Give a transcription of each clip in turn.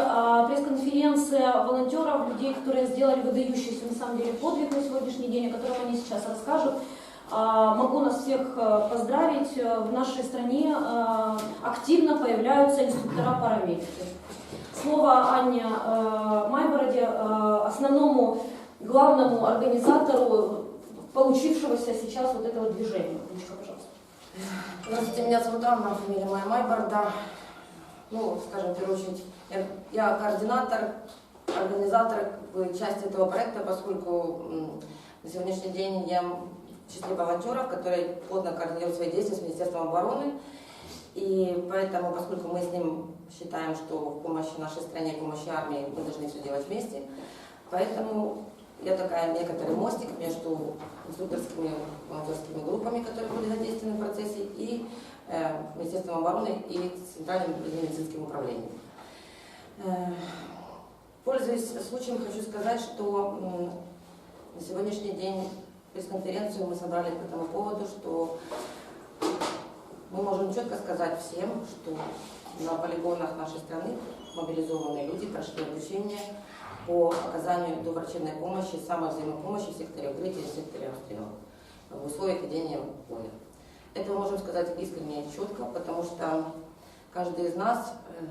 а, пресс-конференция волонтеров, людей, которые сделали выдающийся на самом деле подвиг на сегодняшний день, о котором они сейчас расскажут. А, Могу нас всех э, поздравить. В нашей стране э, активно появляются инструктора-парамедики. Слово Анне э, Майбороде, основному главному организатору получившегося сейчас вот этого движения. Анечка, пожалуйста. Здравствуйте, меня зовут Анна, фамилия моя Майборда. Ну, скажем, в первую очередь, я, я координатор, организатор части этого проекта, поскольку на сегодняшний день я в числе волонтеров, которые плотно координируют свои действия с Министерством обороны. И поэтому, поскольку мы с ним считаем, что в помощи нашей стране, в помощи армии мы должны все делать вместе, поэтому я такая некоторый мостик между инструкторскими волонтерскими группами, которые были задействованы в процессе, и Министерством обороны и Центральным медицинским управлением. Э, пользуясь случаем, хочу сказать, что на сегодняшний день пресс-конференцию мы собрали по этому поводу, что мы можем четко сказать всем, что на полигонах нашей страны мобилизованные люди прошли обучение по оказанию доврачебной помощи, самовзаимопомощи в секторе укрытия и в секторе обстрела в условиях ведения боя. Это можем сказать искренне и четко, потому что каждый из нас э,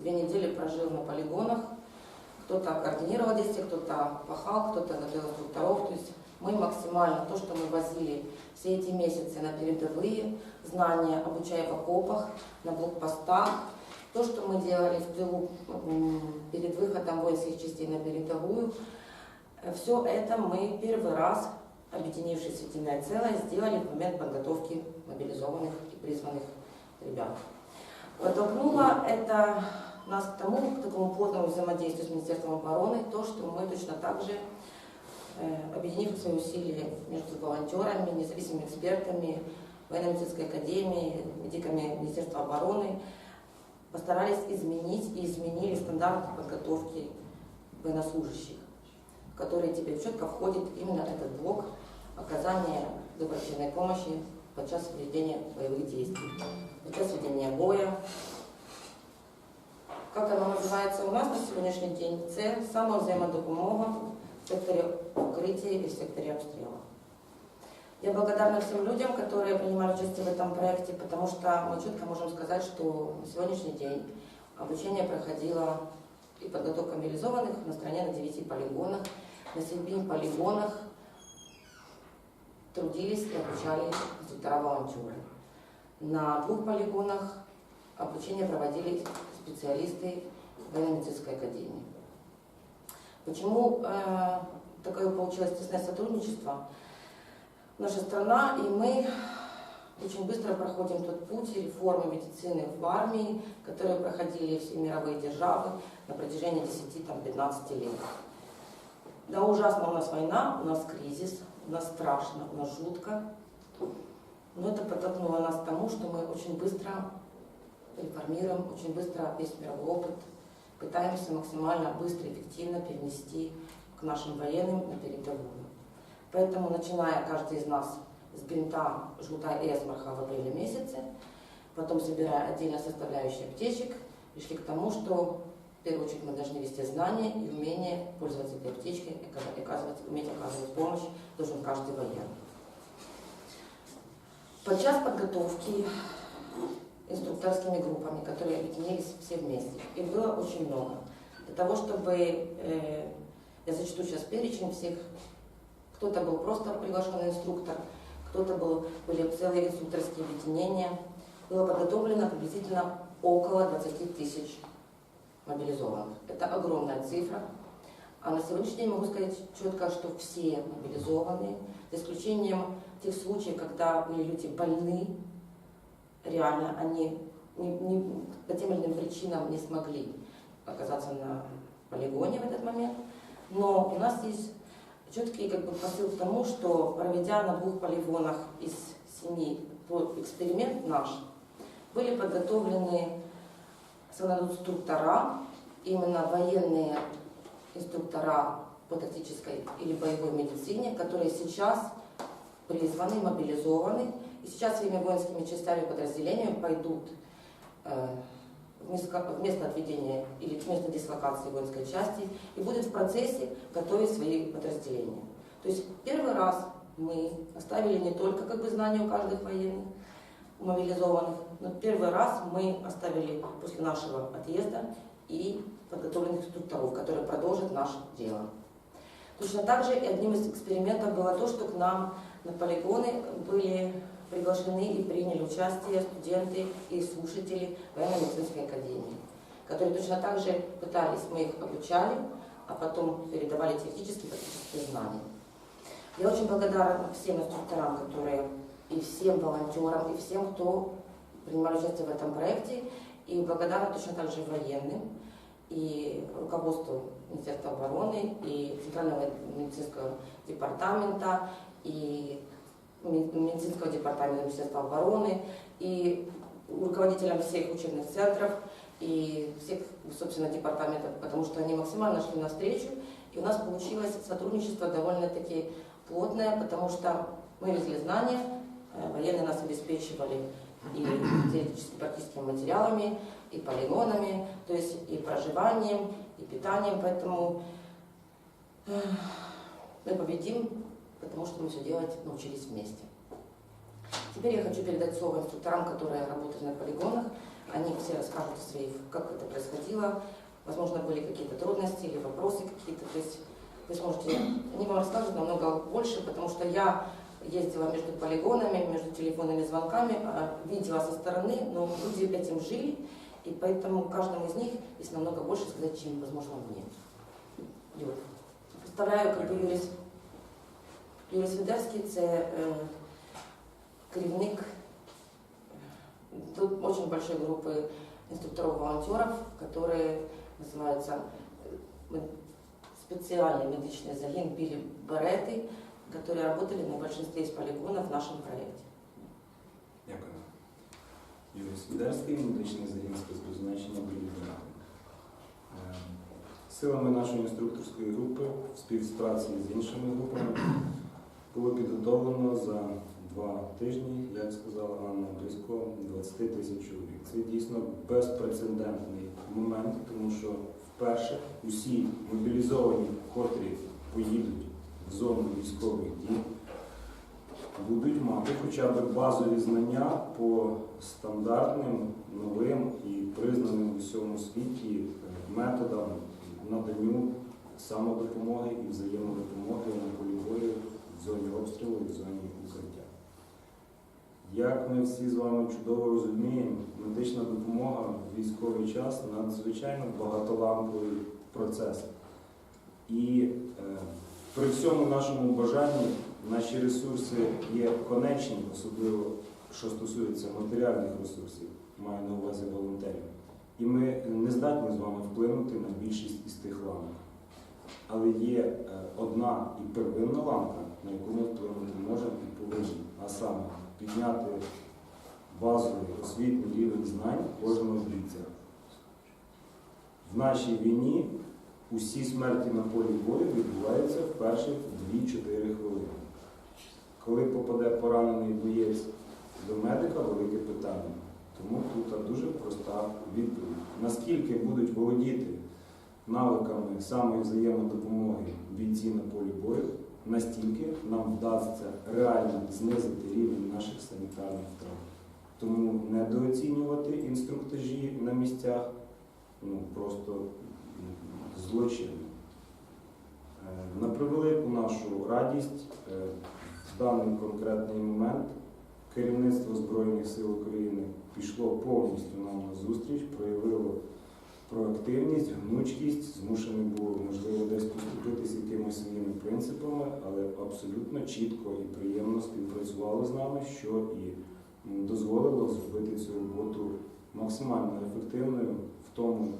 две недели прожил на полигонах, кто-то координировал действия, кто-то пахал, кто-то готовил инструкторов. То есть мы максимально то, что мы возили все эти месяцы на передовые знания, обучая в окопах, на блокпостах, то, что мы делали в тылу перед выходом воинских частей на передовую, все это мы первый раз, объединившись в единое целое, сделали в момент подготовки мобилизованных и призванных ребят. Подтолкнуло это нас к тому, к такому плотному взаимодействию с Министерством обороны, то, что мы точно так же, э, объединив свои усилия между волонтерами, независимыми экспертами, военно-медицинской академией, медиками Министерства обороны, постарались изменить и изменили стандарты подготовки военнослужащих, в которые теперь четко входит именно этот блок оказания добровольной помощи подчас ведения боевых действий, подчас ведения боя. Как оно называется у нас на сегодняшний день? Це самовзаимодопомога в секторе укрытия и в секторе обстрела. Я благодарна всем людям, которые принимали участие в этом проекте, потому что мы четко можем сказать, что на сегодняшний день обучение проходило и подготовка мобилизованных на стране на 9 полигонах. На 7 полигонах трудились и обучали инструктора-волонтеры. На двух полигонах обучение проводили специалисты военно-медицинской академии. Почему э, такое получилось тесное сотрудничество? Наша страна и мы очень быстро проходим тот путь реформы медицины в армии, которые проходили все мировые державы на протяжении 10-15 лет. Да, ужасно у нас война, у нас кризис, нас страшно, нас жутко. Но это подтолкнуло нас к тому, что мы очень быстро реформируем, очень быстро весь мировой опыт пытаемся максимально быстро и эффективно перенести к нашим военным на передовую. Поэтому, начиная каждый из нас с бинта жгута и эсмарха в апреле месяце, потом собирая отдельно составляющие аптечек, пришли к тому, что в первую очередь мы должны вести знания и умение пользоваться этой аптечкой, и оказывать- уметь оказывать помощь должен каждый военный. Подчас подготовки инструкторскими группами, которые объединились все вместе. Их было очень много. Для того, чтобы, э, я зачту сейчас перечень всех, кто-то был просто приглашенный инструктор, кто-то был, были целые инструкторские объединения. Было подготовлено приблизительно около 20 тысяч мобилизованных. Это огромная цифра. А на сегодняшний день могу сказать четко, что все мобилизованные, за исключением тех случаев, когда были люди больны, реально они не- не- по тем или иным причинам не смогли оказаться на полигоне в этот момент. Но у нас есть четкий как бы, посыл к тому, что проведя на двух полигонах из семи эксперимент наш, были подготовлены инструктора, именно военные инструктора по тактической или боевой медицине, которые сейчас призваны, мобилизованы, и сейчас своими воинскими частями, подразделениями пойдут э, в место, отведения или в место дислокации воинской части и будет в процессе готовить свои подразделения. То есть первый раз мы оставили не только как бы знания у каждых военных, мобилизованных, но первый раз мы оставили после нашего отъезда и подготовленных инструкторов, которые продолжат наше дело. Точно так же одним из экспериментов было то, что к нам на полигоны были приглашены и приняли участие студенты и слушатели военно-медицинской академии, которые точно так же пытались, мы их обучали, а потом передавали теоретические практические знания. Я очень благодарна всем инструкторам, которые и всем волонтерам, и всем, кто принимали участие в этом проекте, и благодарна точно так же военным, и руководству Министерства обороны, и Центрального медицинского департамента, и медицинского департамента Министерства обороны, и руководителям всех учебных центров, и всех, собственно, департаментов, потому что они максимально шли навстречу, и у нас получилось сотрудничество довольно-таки плотное, потому что мы везли знания, э, военные нас обеспечивали и теоретически практическими материалами, и полигонами, то есть и проживанием, и питанием, поэтому э, мы победим, потому что мы все делать научились вместе. Теперь я хочу передать слово инструкторам, которые работают на полигонах. Они все расскажут о своих, как это происходило. Возможно, были какие-то трудности или вопросы какие-то. То есть вы сможете, они вам расскажут намного больше, потому что я ездила между полигонами, между телефонными звонками, а, видела со стороны, но люди этим жили, и поэтому каждому из них есть намного больше сказать, чем, возможно, мне. Юр. Представляю, как бы Юрис, Юрис Ведерський, це е, керівник э, тут очень большой группы инструкторов-волонтеров, которые называются э, специальный медичный загин Били Бареты, которые работали на большинстве из полигонов в нашем проекте. Дякую. Юрій Свідерський, медичний загін спецпризначення Біліберати. Силами нашої інструкторської групи в співпраці з іншими групами було підготовлено за два тижні, як сказала Анна, близько 20 тисяч чоловік. Це дійсно безпрецедентний момент, тому що вперше усі мобілізовані, котрі поїдуть зону військових дій, будуть мати хоча б базові знання по стандартним, новим і признаним у всьому світі методам наданню самодопомоги і взаємодопомоги на полі бою в зоні обстрілу і в зоні укриття. Як ми всі з вами чудово розуміємо, медична допомога в військовий час надзвичайно багатоламповий процес. І е, при всьому нашому бажанні наші ресурси є конечні, особливо що стосується матеріальних ресурсів, маю на увазі волонтерів. І ми не здатні з вами вплинути на більшість із тих ламок. Але є е, одна і первинна ламка, на яку ми вплинути можемо і повинні, а саме підняти базовий освітній рівень знань кожного бійця. В нашій війні усі смерті на полі бою відбуваються в перші 2-4 хвилини. Коли попаде поранений боєць до медика, велике питання. Тому тут дуже проста відповідь. Наскільки будуть володіти навиками самої взаємодопомоги бійці на полі бою, настільки нам вдасться реально знизити рівень наших санітарних втрат. Тому недооцінювати інструктажі на місцях ну, просто злочин. Е, На превелику нашу радість е, в даний конкретний момент керівництво Збройних сил України пішло повністю нам на зустріч, проявило проактивність, гнучкість, змушений було, можливо, десь поступитися якимись своїми принципами, але абсолютно чітко і приємно співпрацювало з нами, що і дозволило зробити цю роботу максимально ефективною в тому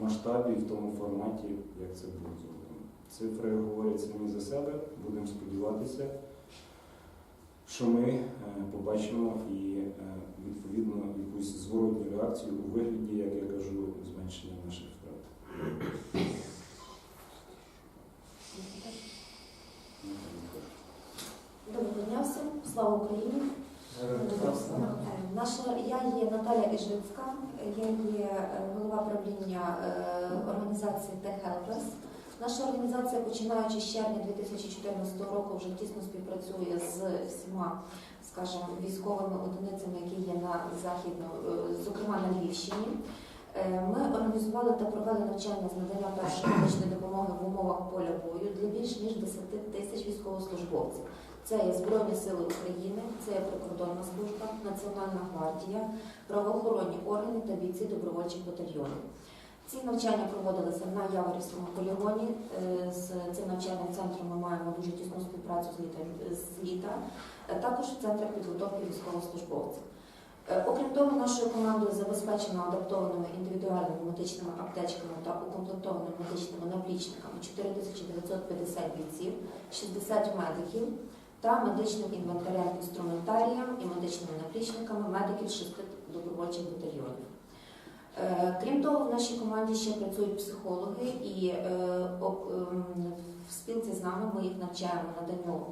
масштабі, в тому форматі, як це було зроблено. Цифри говорять самі за себе, будемо сподіватися що ми е, побачимо і е, відповідно якусь зворотню реакцію у вигляді, як я кажу, зменшення наших втрат. Доброго дня всім, слава Україні. Наша я є Наталя Іжицька, я є е, голова правління е, організації The Helpers. Наша організація, починаючи з червня 2014 року, вже тісно співпрацює з всіма, скажімо, військовими одиницями, які є на західно, е, зокрема на Львівщині. Е, Ми організували та провели навчання з надання першої медичної допомоги в умовах поля бою для більш ніж 10 тисяч військовослужбовців. Це є Збройні Сили України, це є прикордонна служба, Національна гвардія, правоохоронні органи та бійці добровольчих батальйонів. Ці навчання проводилися на Яворівському полігоні. Е, З цим навчальним центром ми маємо дуже тісну співпрацю з літа, з літа. Е, також в центрах підготовки військовослужбовців. Е, Окрім того, нашою командою забезпечено адаптованими індивідуальними медичними аптечками та укомплектованими медичними наплічниками 4950 бійців, 60 медиків та медичним інвентарем, інструментарієм і медичними наплічниками медиків шести добровольчих батальйонів. Е, Крім того, в нашій команді ще працюють психологи, і е, ем, в спілці з нами ми їх навчаємо наданню м,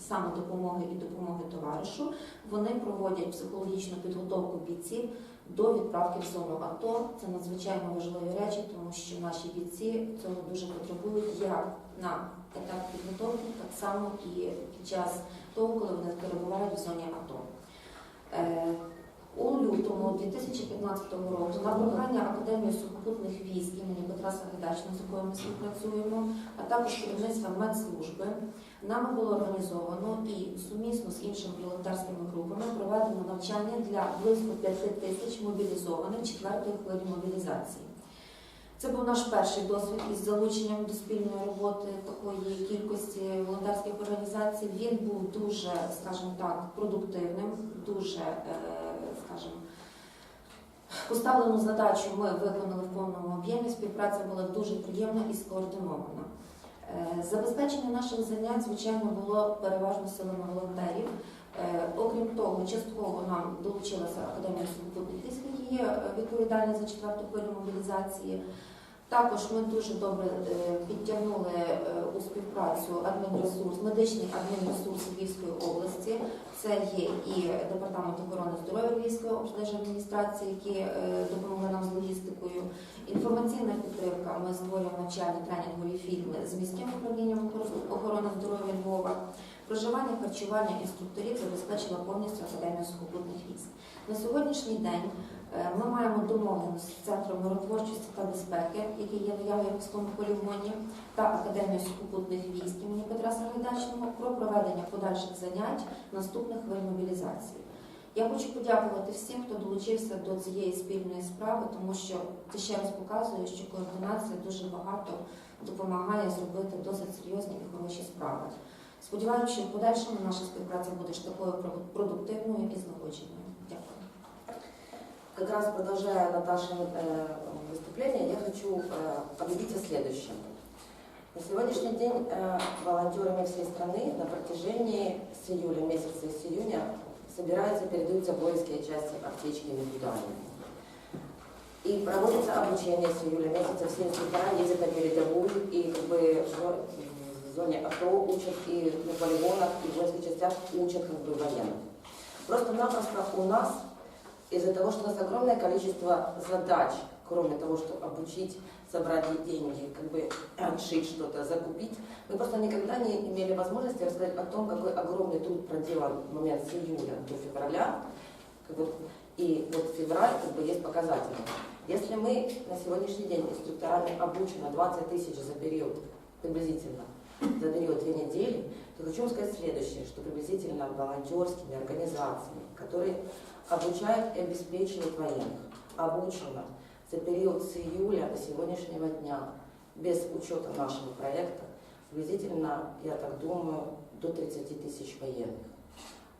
самодопомоги і допомоги товаришу. Вони проводять психологічну підготовку бійців до відправки в зону АТО. Це надзвичайно важливі речі, тому що наші бійці цього дуже потребують як на етап підготовки, так само і під час того, коли вони перебувають в зоні АТО. Е, У лютому 2015 року на прохання Академії сухопутних військ імені Петра Сагайдачного, з якою ми співпрацюємо, а також керівництва медслужби, нами було організовано і сумісно з іншими волонтерськими групами проведено навчання для близько 5 тисяч мобілізованих четвертої хвилі мобілізації. Це був наш перший досвід із залученням до спільної роботи такої кількості волонтерських організацій. Він був дуже, скажімо так, продуктивним, дуже, е, скажімо, поставлену задачу ми виконали в повному об'ємі. Співпраця була дуже приємна і скоординована. Е, Забезпечення наших занять, звичайно, було переважно силами волонтерів. Е, Окрім того, частково нам долучилася Академія сухопутних військ, які є відповідальні за четверту хвилю мобілізації. Також ми дуже добре е, підтягнули е, у співпрацю адмінресурс, медичний адмінресурс Львівської області. Це є і департамент охорони здоров'я Львівської облдержадміністрації, які е, допомогли нам з логістикою. Інформаційна підтримка. Ми створюємо навчальні тренінгові фільми з міським управлінням охорони здоров'я Львова. Проживання, харчування інструкторів забезпечила повністю Академія сухопутних військ. На сьогоднішній день е, ми маємо домовленість з Центром миротворчості та безпеки, який є на Яворівському полігоні, та Академією сухопутних військ імені Петра Сагайдачного про проведення подальших занять наступних хвиль мобілізації. Я хочу подякувати всім, хто долучився до цієї спільної справи, тому що це ще раз показує, що координація дуже багато допомагає зробити досить серйозні і хороші справи. Сподіваюся, що в подальшому наша співпраця буде ж такою про- продуктивною і злагодженою. Дякую. Как раз продолжая Наташин э, выступление, я хочу э, объявить о следующем. На сегодняшний день э, волонтерами всей страны на протяжении с июля месяца, с июня собираются, передаются воинские части аптечки индивидуальные. И проводится обучение с июля месяца, все инструктора ездят на передовую и как бы зоне АТО учат и на полигонах, и в воинских частях учат как бы военных. Просто-напросто у нас из-за того, что у нас огромное количество задач, кроме того, что обучить, собрать деньги, как бы шить что-то, закупить, мы просто никогда не имели возможности рассказать о том, какой огромный труд проделан в момент с июля до февраля. Как бы, и вот февраль как бы есть показатель. Если мы на сегодняшний день инструкторами обучено 20 тысяч за период, приблизительно, за период две недели, то хочу вам сказать следующее, что приблизительно волонтерскими организациями, которые обучают и обеспечивают военных, обучено за период с июля до сегодняшнего дня, без учета нашего проекта, приблизительно, я так думаю, до 30 тысяч военных.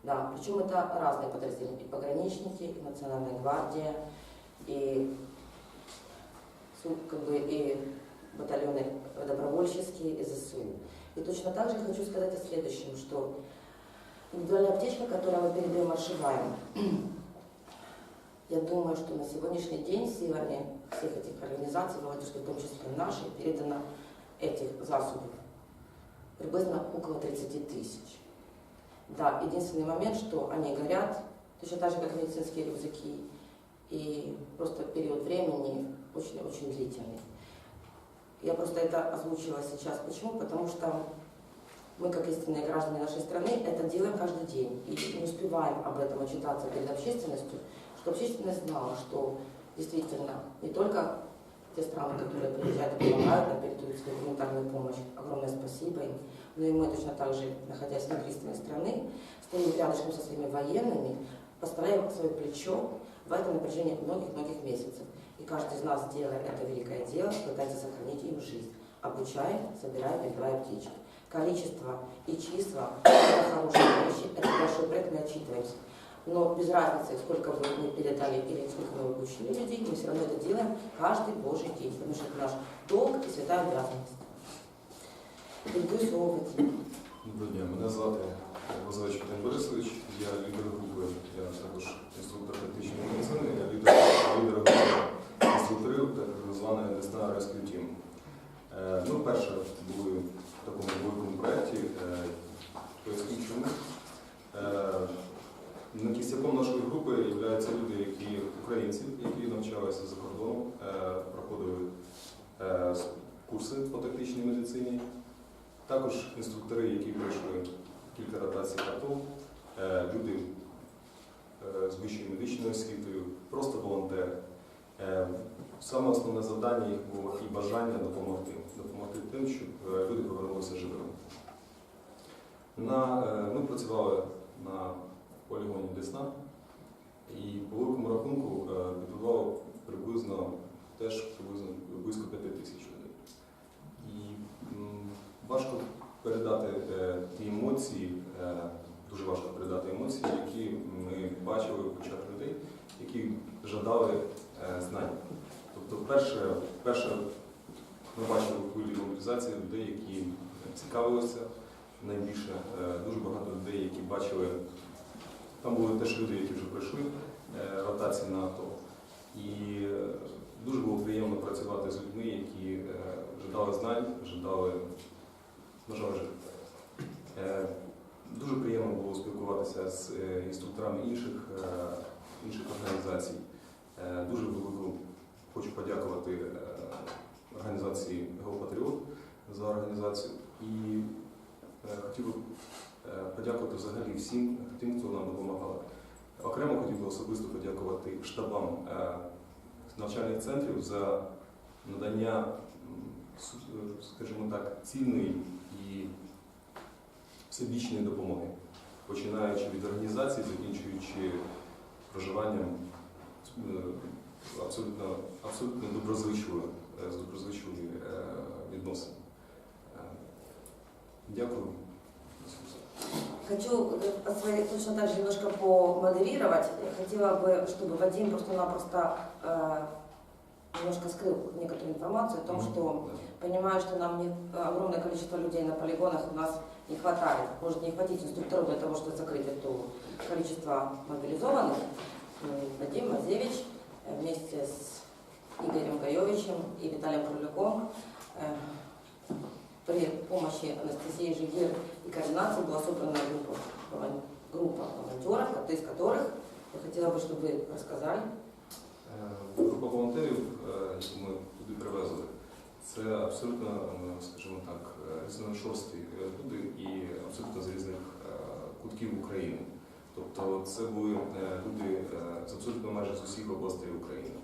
Да, причем это разные подразделения, и пограничники, и Национальная гвардия, и, как бы, и добровольческие, и ЗСУ. И точно так же хочу сказать о следующем, что индивидуальная аптечка, которую мы передаем, отшиваем, я думаю, что на сегодняшний день силами всех этих организаций, волонтерских, в том числе нашей, передано этих засобов приблизно около 30 тысяч. Да, единственный момент, что они горят, точно так же, как медицинские рюкзаки, и просто период времени очень-очень длительный. Я просто это озвучила сейчас. Почему? Потому что мы, как истинные граждане нашей страны, это делаем каждый день. И не успеваем об этом отчитаться перед общественностью, чтобы общественность знала, что действительно не только те страны, которые приезжают и помогают нам, передают свою гуманитарную помощь, огромное спасибо им, но и мы точно так же, находясь внутри своей страны, стоим рядышком со своими военными, поставляем свое плечо в этом напряжении многих-многих месяцев. И каждый из нас, делая это великое дело, пытается сохранить им жизнь, обучая, собирая, передавая птичек. Количество и числа – это хорошие вещи, это большой проект, мы отчитываемся. Но без разницы, сколько бы мы передали или сколько мы обучили людей, мы все равно это делаем каждый божий день, потому что это наш долг і свята обязанность. Передаю слово Вадиму. Доброго дня, мене звати Лозович Віталій Борисович, я лідер групи, я також інструктор тактичної медицини, я лідер, лідер групи інструкторів так званої Десна Rescue Team. Е, Ми вперше були в такому великому проєкті, е, чому. Е, на Кістяком нашої групи являються люди, які українці, які навчалися за кордоном, е, проходили е, курси по тактичній медицині. Також інструктори, які пройшли кілька ротацій АТО, е, люди е, з вищою медичною освітою, просто волонтери. Е, Саме основне завдання їх було і бажання допомогти, допомогти тим, щоб е, люди повернулися живими. На, е, ми працювали на полігоні Десна і по великому рахунку е, підготувало приблизно теж приблизно близько 5 тисяч людей. І важко передати е, ті емоції, е, дуже важко передати емоції, які ми бачили в очах людей, які жадали е, знань. Тобто, перше, перше ми бачили хвилі мобілізації людей, які цікавилися найбільше, е, дуже багато людей, які бачили. Там були теж люди, які вже пройшли е, ротації на АТО. І е, дуже було приємно працювати з людьми, які е, жадали знань, жадали бажали жити. Е, Дуже приємно було спілкуватися з е, інструкторами інших, е, інших організацій. Е, Дуже велику хочу подякувати е, організації Геопатріот за організацію. І е, хотів би е, подякувати взагалі всім тим, хто нам допомагав. Окремо хотів би особисто подякувати штабам навчальних центрів за надання, скажімо так, цільної і всебічної допомоги, починаючи від організації, закінчуючи проживанням абсолютно, абсолютно доброзичливо, е, з доброзичливі е, відносини. Е, Дякую. Хочу э, своей, точно так же немножко помодерировать. Я хотела бы, чтобы Вадим просто-напросто э, немножко скрыл некоторую информацию о том, что понимаю, что нам не, огромное количество людей на полигонах у нас не хватает. Может не хватить инструкторов для того, чтобы закрыть это количество мобилизованных. Вадим Мазевич э, вместе с Игорем Гаевичем и Виталием Круляком э, при помощи Анастасии Жигир и координации была собрана группа, волон- группа волонтеров, каждый из которых я хотела бы, чтобы вы рассказали. Е, Група волонтерів, е, яку ми туди привезли, це абсолютно, е, скажімо так, е, різношорсткі е, люди і абсолютно з різних е, кутків України. Тобто це були е, люди е, з абсолютно майже з усіх областей України,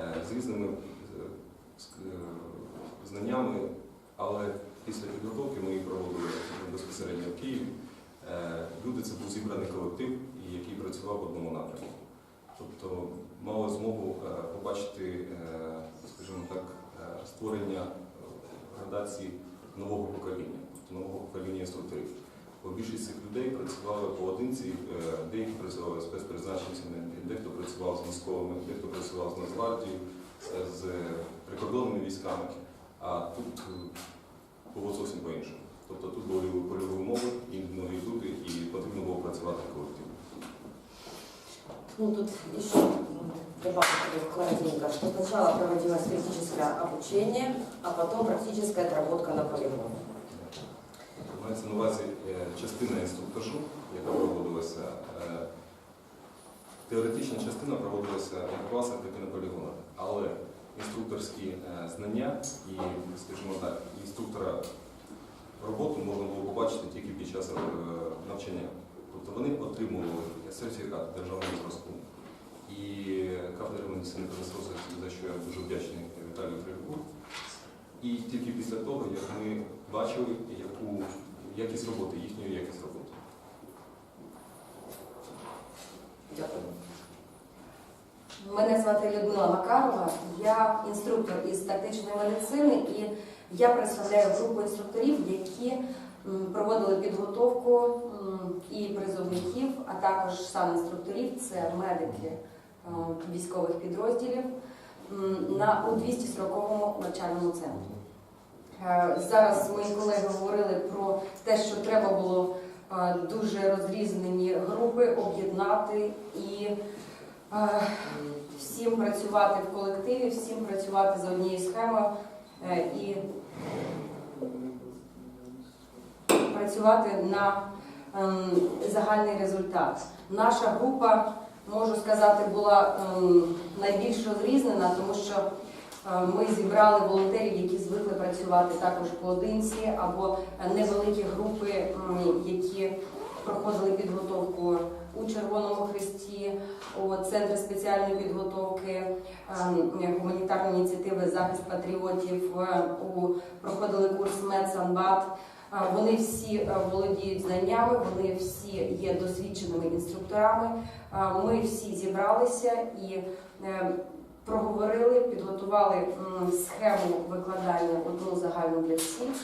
е, з різними е, е, знаннями, але після підготовки ми їх проводили безпосередньо в Києві. Е, Люди це був зібраний колектив, який працював в одному напрямку. Тобто мали змогу е, побачити, е, скажімо так, е, створення е, градації нового покоління, тобто нового покоління інструкторів. Бо більшість цих людей працювали поодинці, е, деякі працювали спецпризначенцями, дехто працював з військовими, дехто працював з Нацгвардією, з прикордонними військами. А тут е, було зовсім по-іншому. Тобто тут були польові умови, і нові люди, і потрібно було працювати колективно. Ну, тут еще добавлю коротенько, что сначала проводилось теоретическое обучение, а потом практическая отработка на полигоне. Мається на увазі е, частина інструктажу, яка проводилася, е, теоретична частина проводилася в класах, так і на полігонах. Але інструкторські е, знання і, скажімо так, інструктора роботу можна було побачити тільки під час навчання. Тобто вони отримували сертифікат державного зразку. І кафедра медицини катастрофи, за що я дуже вдячний Віталію Кривку. І тільки після того, як ми бачили, яку якість роботи, їхню якість роботи. Дякую. Мене звати Людмила Макарова, я інструктор із тактичної медицини і я представляю групу інструкторів, які проводили підготовку і призовників, а також сам інструкторів, це медики е, військових підрозділів на у 240-му навчальному центрі. Е, Зараз мої колеги говорили про те, що треба було е, дуже розрізнені групи об'єднати і е, всім працювати в колективі, всім працювати за однією схемою і працювати на ем, загальний результат. Наша група, можу сказати, була ем, найбільш розрізнена, тому що ми зібрали волонтерів, які звикли працювати також поодинці, або е, невеликі групи, які проходили підготовку у Червоному Хресті, у Центрі спеціальної підготовки, ем, гуманітарної ініціативи Захист патріотів, е, проходили курс Медсанбат. Е, Вони всі е, володіють знаннями, вони всі є досвідченими інструкторами. Е, Ми всі зібралися і е, проговорили, підготували схему викладання одну загальну для всіх.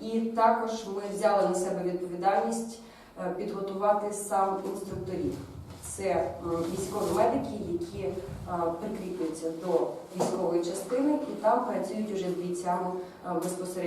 І також ми взяли на себе відповідальність е, підготувати сам інструкторів. Це військові медики, які е, прикріплюються до військової частини і там працюють уже з бійцями е, безпосередньо.